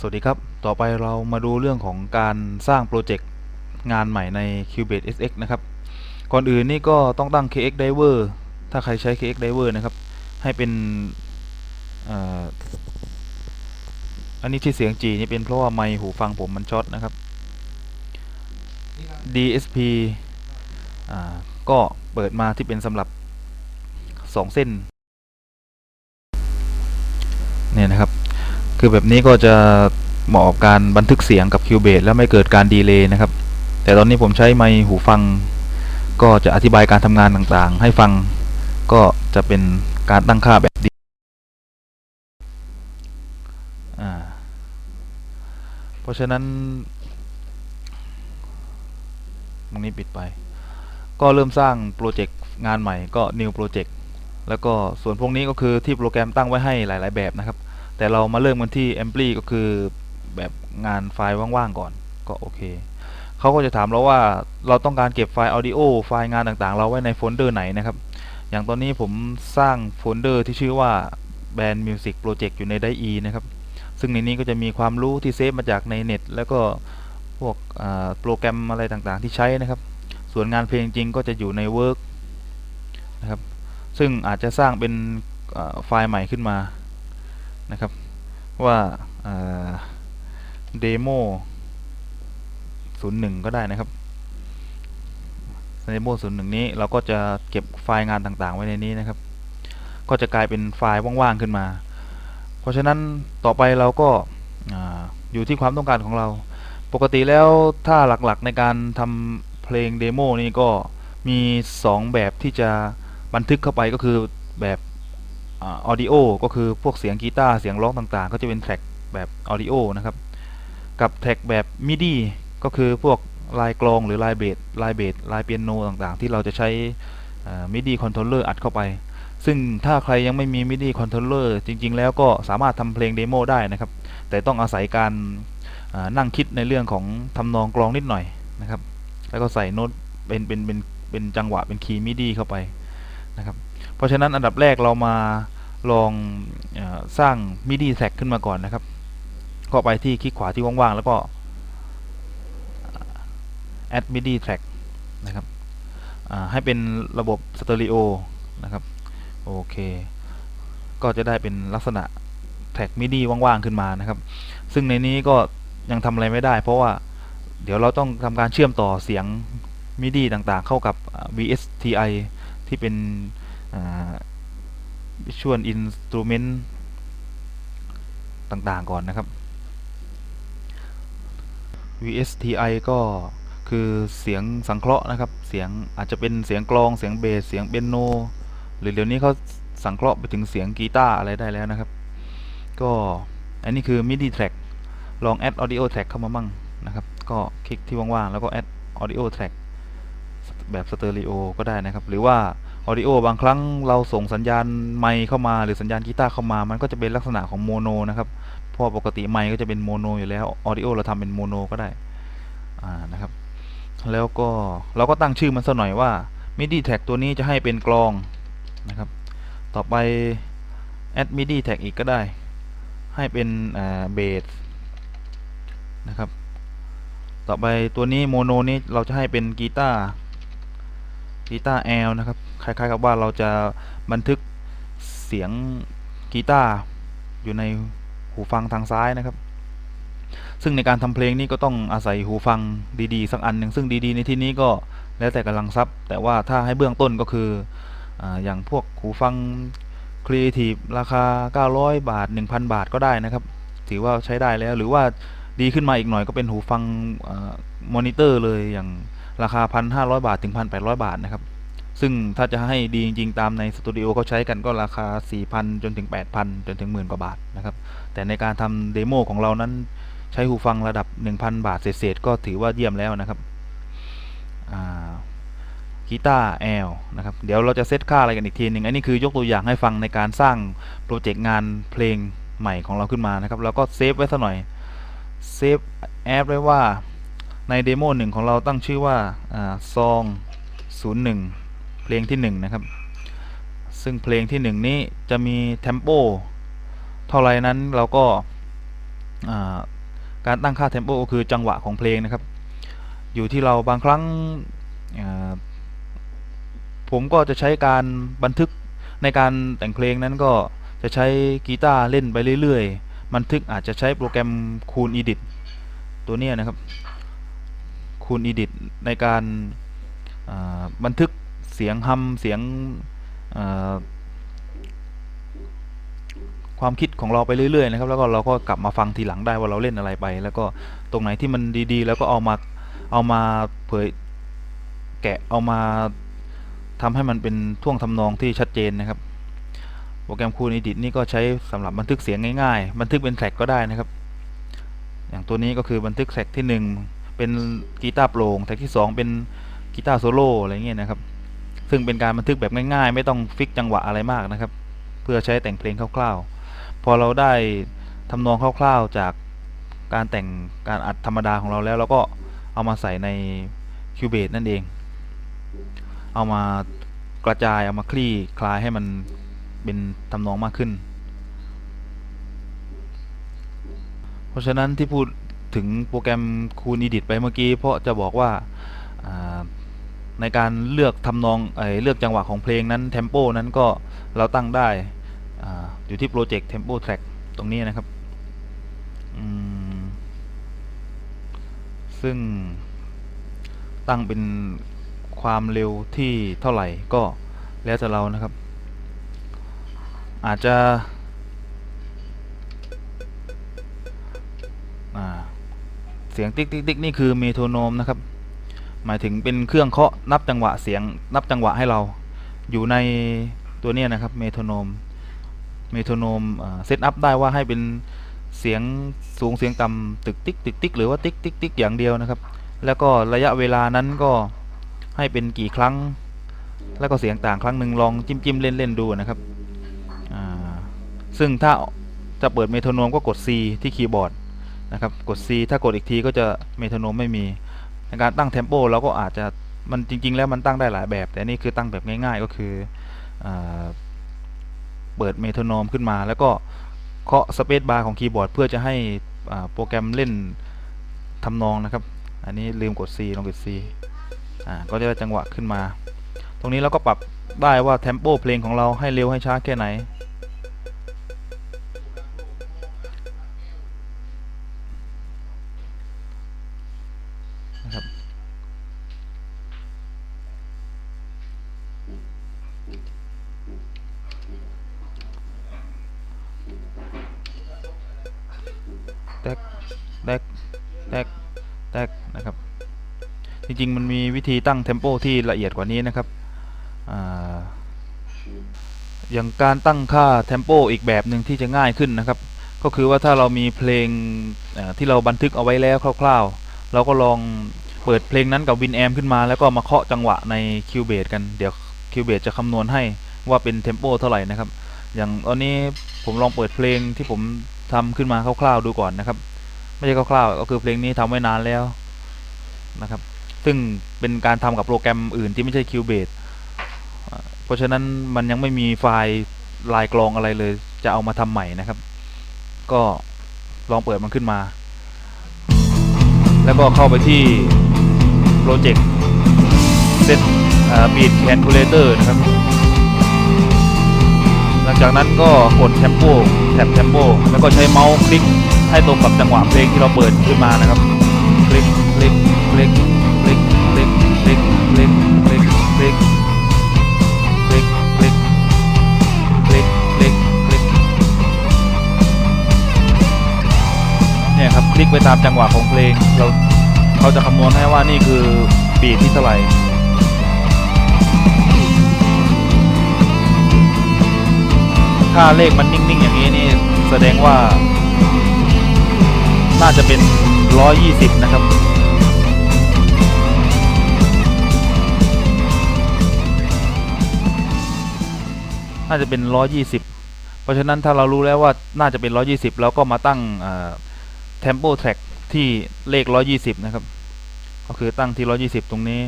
สวัสดีครับ ต่อไปเรามาดูเรื่องของการสร้างโปรเจกต์งานใหม่ใน Cubase SX นะครับ ก่อนอื่นนี่ก็ต้องตั้ง KX Driver ถ้าใครใช้ KX Driver นะครับ ให้เป็นอ,อันนี้ที่เสียง G นี่เป็นเพราะว่าไมค์หูฟังผมมันช็อตนะครับ DSP ก็เปิดมาที่เป็นสำหรับ 2 เส้น เนี่ยนะครับ คือแบบนี้ก็จะเหมาะกับการบันทึกเสียงกับ Cubase แล้วไม่เกิดการดีเลย์นะครับ แต่ตอนนี้ผมใช้ไมค์หูฟัง ก็จะอธิบายการทำงานต่างๆ ให้ฟังก็จะเป็นการตั้งค่าแบบดีเพราะฉะนั้นตรงนี้ปิดไป ก็เริ่มสร้างโปรเจกต์งานใหม่ก็ new project แล้วก็ส่วนพวกนี้ก็คือที่โปรแกรมตั้งไว้ให้หลาย ๆ แบบนะครับ แต่เรามาเริ่มกันที่ Ampli ก็คือแบบงานไฟล์ว่างๆก่อนก็โอเคเขาก็จะถามเราว่าเราต้องการเก็บไฟล์ audio ไฟล์งานต่างๆ เราไว้ในโฟลเดอร์ไหนนะครับ อย่างตอนนี้ผมสร้างโฟลเดอร์ที่ชื่อว่า Band Music Project อยู่ใน DAE นะครับ ซึ่งในนี้ก็จะมีความรู้ที่เซฟมาจากในเน็ต แล้วก็พวกโปรแกรมอะไรต่างๆ ที่ใช้นะครับ ส่วนงานเพลงจริงก็จะอยู่ใน Work นะครับ ซึ่งอาจจะสร้างเป็นไฟล์ใหม่ขึ้นมา นะครับว่าเดโมศูนย์หนึ่งก็ได้นะครับเดโมศูนย์หนึ่งนี้เราก็จะเก็บไฟล์งานต่างๆ ไว้ในนี้นะครับ ก็จะกลายเป็นไฟล์ว่างๆขึ้นมา เพราะฉะนั้นต่อไปเราก็ออยู่ที่ความต้องการของเรา ปกติแล้วถ้าหลักๆในการทำเพลงเดโมนี่ก็มี 2 แบบที่จะบันทึกเข้าไปก็คือแบบ ออดิโอก็คือพวกเสียงกีตาร์เสียงร้องต่างๆ ก็จะเป็นแทร็กแบบออดิโอนะครับ กับแท็กแบบมิดีก็คือพวกลายกลองหรือลายเบสลายเบสลายเปียโนต่างๆ ที่เราจะใช้มิดีคอนโทรลเลอร์อัดเข้าไป ซึ่งถ้าใครยังไม่มีมิดีคอนโทรลเลอร์จริง ๆ แล้วก็สามารถทำเพลงเดโมได้นะครับ แต่ต้องอาศัยการนั่งคิดในเรื่องของทำนองกลองนิดหน่อยนะครับ แล้วก็ใส่โน้ตเป็นเป็นเป็นเป็นจังหวะเป็นคีย์มิดีเข้าไปนะครับ เพราะฉะนั้นอันดับแรกเรามาลองอสร้างมิดีแท็กขึ้นมาก่อนนะครับ ก็ไปที่คลิกขวาที่ว่างๆ แล้วก็ add midi track นะครับให้เป็นระบบสเตอริโอนะครับ โอเค ก็จะได้เป็นลักษณะแท็กมิดีว่างๆขึ้นมานะครับ ซึ่งในนี้ก็ยังทำอะไรไม่ได้ เพราะว่าเดี๋ยวเราต้องทำการเชื่อมต่อเสียงมิดีต่างๆ เข้ากับ VSTI ที่เป็น อ่า Visual Instrument ต่างๆก่อนนะครับ VSTI ก็คือเสียงสังเคราะห์นะครับ เสียงอาจจะเป็นเสียงกลองเสียงเบสเสียงเปียโน หรือเดี๋ยวนี้เขาสังเคราะห์ไปถึงเสียงกีตาร์อะไรได้แล้วนะครับ ก็อันนี้คือ MIDI track ลอง add audio track เข้ามามั่งนะครับ ก็คลิกที่ว่างๆ แล้วก็ add audio track แบบสเตอริโอก็ได้นะครับ หรือว่า audio บางครั้งเราส่งสัญญาณไมค์เข้ามาหรือสัญญาณกีตาร์เข้ามา มันก็จะเป็นลักษณะของโมโนนะครับเพราะปกติไมค์ก็จะเป็นโมโนอยู่แล้ว audio เราทำเป็นโมโนก็ได้อ่านะครับ แล้วก็เราก็ตั้งชื่อมันสักหน่อยว่า MIDI tag ตัวนี้จะให้เป็นกลองนะครับ ต่อไป add MIDI tag อีกก็ได้ ให้เป็นเบสนะครับ ต่อไปตัวนี้โมโนนี้เราจะให้เป็นกีตาร์กีตาร์แอลนะครับ คล้ายๆกับว่าเราจะบันทึกเสียงกีตาร์อยู่ในหูฟังทางซ้ายนะครับ ซึ่งในการทำเพลงนี้ก็ต้องอาศัยหูฟังดีๆ สักอันหนึ่งซึ่งดีๆ ในที่นี้ก็แล้วแต่กำลังทรัพย์ แต่ว่าถ้าให้เบื้องต้นก็คือออย่างพวกหูฟัง Creative ราคา 900 บาท 1,000 บาทก็ได้นะครับ ถือว่าใช้ได้แล้วหรือว่าดีขึ้นมาอีกหน่อยก็เป็นหูฟังมอนิเตอร์เลยอย่างราคา 1,500 บาท ถึง 1,800 บาทนะครับ ซึ่งถ้าจะให้ดีจริงๆ ตามในสตูดิโอเขาใช้กันก็ราคา 4,000 จนถึง 8,000 จนถึงหมื่นกว่าบาทนะครับ แต่ในการทำเดโมของเรานั้นใช้หูฟังระดับ 1,000 บาทเศษๆก็ถือว่าเยี่ยมแล้วนะครับกีตาร์แอลนะครับ เดี๋ยวเราจะเซตค่าอะไรกันอีกทีหนึ่งอันนี้คือยกตัวอย่างให้ฟังในการสร้างโปรเจกต์งานเพลงใหม่ของเราขึ้นมานะครับ แล้วก็เซฟไว้สักหน่อย เซฟแอปไว้ว่าในเดโมหนึ่งของเราตั้งชื่อว่าซอง01 เพลงที่1นะครับ ซึ่งเพลงที่ 1 นี้จะมีเทมโปเท่าไรนั้นเราก็าการตั้งค่าเทมโปก็คือจังหวะของเพลงนะครับ อยู่ที่เราบางครั้งผมก็จะใช้การบันทึกในการแต่งเพลงนั้นก็จะใช้กีตาร์เล่นไปเรื่อยๆ บันทึกอาจจะใช้โปรแกรม Cool Edit ตัวเนี้ยนะครับ Cool Edit ในการาบันทึก เสียงฮัมเสียงความคิดของเราไปเรื่อยๆนะครับ แล้วก็เราก็กลับมาฟังทีหลังได้ว่าเราเล่นอะไรไป แล้วก็ตรงไหนที่มันดีๆ แล้วก็เอามาเอามาเผยแกะเอามาทำให้มันเป็นท่วงทำนองที่ชัดเจนนะครับ โปรแกรม Cool Edit นี่ก็ใช้สำหรับบันทึกเสียงง่ายๆ บันทึกเป็นแทร็กก็ได้นะครับ อย่างตัวนี้ก็คือบันทึกแทร็กที่ 1 เป็นกีตาร์โปร่งแทร็กที่ 2 เป็นกีตาร์โซโล่อะไรเงี้ยนะครับ ซึ่งเป็นการบันทึกแบบง่ายๆ ไม่ต้องฟิกจังหวะอะไรมากนะครับ เพื่อใช้แต่งเพลงคร่าวๆ พอเราได้ทำนองคร่าวๆจากการแต่งการอัดธรรมดาของเราแล้วเราก็เอามาใส่ใน Cubase นั่นเอง เอามากระจายเอามาคลี่คลายให้มันเป็นทำนองมากขึ้น เพราะฉะนั้นที่พูดถึงโปรแกรม Cool Edit ไปเมื่อกี้ เพราะจะบอกว่า ในการเลือกทำนองเอเลือกจังหวะของเพลงนั้นเทมโปนั้นก็เราตั้งได้ออยู่ที่โปรเจกต์ Tempo Track ตรงนี้นะครับซึ่งตั้งเป็นความเร็วที่เท่าไหร่ก็แล้วแต่เรานะครับ อาจจะเสียงติ๊กติ๊กติ๊กนี่คือเมโทรโนมนะครับ หมายถึงเป็นเครื่องเคาะนับจังหวะเสียงนับจังหวะให้เรา อยู่ในตัวนี้นะครับเมโทรโนมเมโทรโนมเซตอัพได้ว่าให้เป็นเสียงสูงเสียงต่ำตึกติ๊กตึกติ๊กหรือว่าติ๊กติ๊กติ๊กอย่างเดียวนะครับ แล้วก็ระยะเวลานั้นก็ให้เป็นกี่ครั้ง แล้วก็เสียงต่างครั้งหนึ่งลองจิ้มจิ้มเล่นเล่นดูนะครับซึ่งถ้าจะเปิดเมโทรโนมก็กด C ที่คีย์บอร์ดนะครับกด C ถ้ากดอีกทีก็จะเมโทรโนมไม่มี ในการตั้งเทมโปเราก็อาจจะมันจริง ๆ แล้วมันตั้งได้หลายแบบ แต่นี่คือตั้งแบบง่าย ๆ ก็คืออเปิดเมโทรโนมขึ้นมา แล้วก็เคาะสเปซบาร์ของคีย์บอร์ดเพื่อจะให้โปรแกรมเล่นทำนองนะครับ อันนี้ลืมกด C ลองกด C อ่าก็จะได้จังหวะขึ้นมา ตรงนี้เราก็ปรับได้ว่าเทมโปเพลงของเราให้เร็วให้ช้าแค่ไหน แตกแตกแตกแตกนะครับ จริงๆ มันมีวิธีตั้งเทมโปที่ละเอียดกว่านี้นะครับออย่างการตั้งค่าเทมโปอีกแบบหนึ่งที่จะง่ายขึ้นนะครับ ก็คือว่าถ้าเรามีเพลงที่เราบันทึกเอาไว้แล้วคร่าว ๆ เราก็ลองเปิดเพลงนั้นกับวินแอมขึ้นมาแล้วก็มาเคาะจังหวะใน Cubase กันเดี๋ยว Cubase จะคำนวณให้ว่าเป็นเทมโปเท่าไหร่นะครับ อย่างตอนนี้ผมลองเปิดเพลงที่ผม ทำขึ้นมาคร่าวๆดูก่อนนะครับ ไม่ใช่คร่าวๆก็คือเพลงนี้ทำไว้นานแล้วนะครับ ซึ่งเป็นการทำกับโปรแกรมอื่นที่ไม่ใช่ Cubase เพราะฉะนั้นมันยังไม่มีไฟล์ลายกลองอะไรเลย จะเอามาทำใหม่นะครับ ก็ลองเปิดมันขึ้นมา แล้วก็เข้าไปที่โปรเจกต์เซตบีดแคนคูลเลเตอร์นะครับ ลังจากนั้นก็กด Tempo แท็บ Tempo แล้วก็ใช้เมาส์คลิกให้ตรงกับจังหวะเพลงที่เราเปิดขึ้นมานะครับ คลิกคลิกคลิกคลิกคลิกคลิกคลิกคลิกคลิกคลิกคลิกคลิกคลิกคลิกเนี่ยครับคลิกไปตามจังหวะของเพลงเราเขาจะคำนวณให้ว่านี่คือบีทที่เท่าไหร่ ถ้าเลขมันนิ่ง ๆ อย่างนี้นี่แสดงว่า น่าจะเป็น 120 นะครับ น่าจะเป็น 120 เพราะฉะนั้นถ้าเรารู้แล้วว่าน่าจะเป็น 120 เราก็มาตั้งเทมโปแทร็กที่เลข 120 นะครับ ก็คือตั้งที่ 120 ตรงนี้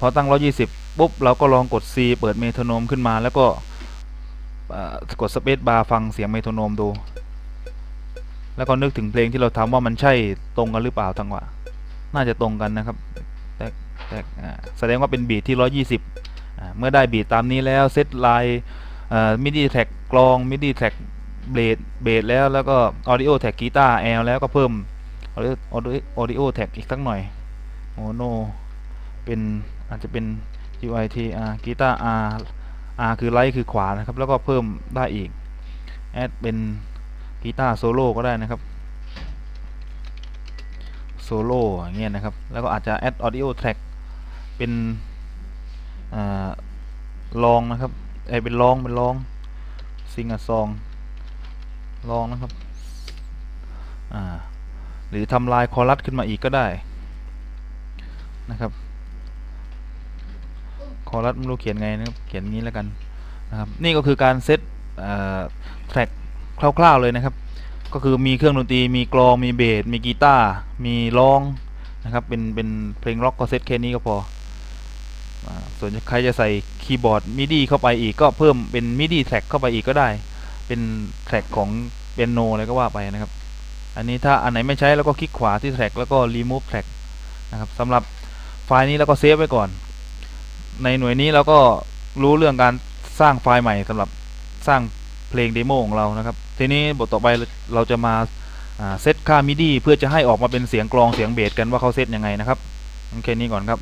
พอตั้ง 120 ปุ๊บ เราก็ลองกด C เปิดเมโทรโนมขึ้นมาแล้วก็ กดสเปซบาร์ฟังเสียงเมโทรโนมดู แล้วก็นึกถึงเพลงที่เราทำว่ามันใช่ตรงกันหรือเปล่าทั้งหวะ น่าจะตรงกันนะครับแต่แต่อ่าแสดงว่าเป็นบีทที่ 120 เมื่อได้บีทตามนี้แล้วเซตไลน์มิดิแท็กกลองมิดิแท็กเบสเบสแล้วแล้วก็ออดิโอแท็กกีตาร์แอลแล้วก็เพิ่มออดิโอดิโอแท็กอีกสักหน่อยโมโนเป็นอาจจะเป็น UIT R กีตาร์ R R คือไลท์คือขวานะครับ แล้วก็เพิ่มได้อีก แอดเป็นกีตาร์โซโล่ก็ได้นะครับโซโล่อย่างเงี้ยนะครับ แล้วก็อาจจะแอดออดิโอแท็กเป็นอ่าลองนะครับไอเป็นลองเป็นลองซิงอะซองลองนะครับอ่าหรือทำลายคอรัสขึ้นมาอีกก็ได้นะครับ คอรัสไม่รู้เขียนไงนะครับเขียนงี้แล้วกันนะครับนี่ก็คือการเซตแทร็กคร่าวๆเลยนะครับ ก็คือมีเครื่องดนตรีมีกลองมีเบสมีกีตาร์มีร้องนะครับเป็นเป็นเพลงร็อกก็เซตแค่นี้ก็พอส่วนใครจะใส่คีย์บอร์ดมิดีเข้าไปอีกก็เพิ่มเป็นมิดีแทร็กเข้าไปอีกก็ได้ เป็นแทร็กของเปียโนอะไรก็ว่าไปนะครับ อันนี้ถ้าอันไหนไม่ใช้แล้วก็คลิกขวาที่แทร็กแล้วก็ remove track นะครับสำหรับไฟล์นี้แล้วก็เซฟไว้ก่อน ในหน่วยนี้เราก็รู้เรื่องการสร้างไฟล์ใหม่สำหรับสร้างเพลงเดโมของเรานะครับ ทีนี้บทต่อไปเราจะมาเซตค่ามิดีเพื่อจะให้ออกมาเป็นเสียงกลองเสียงเบสกันว่าเขาเซตยังไงนะครับโอเคนี้ก่อนครับ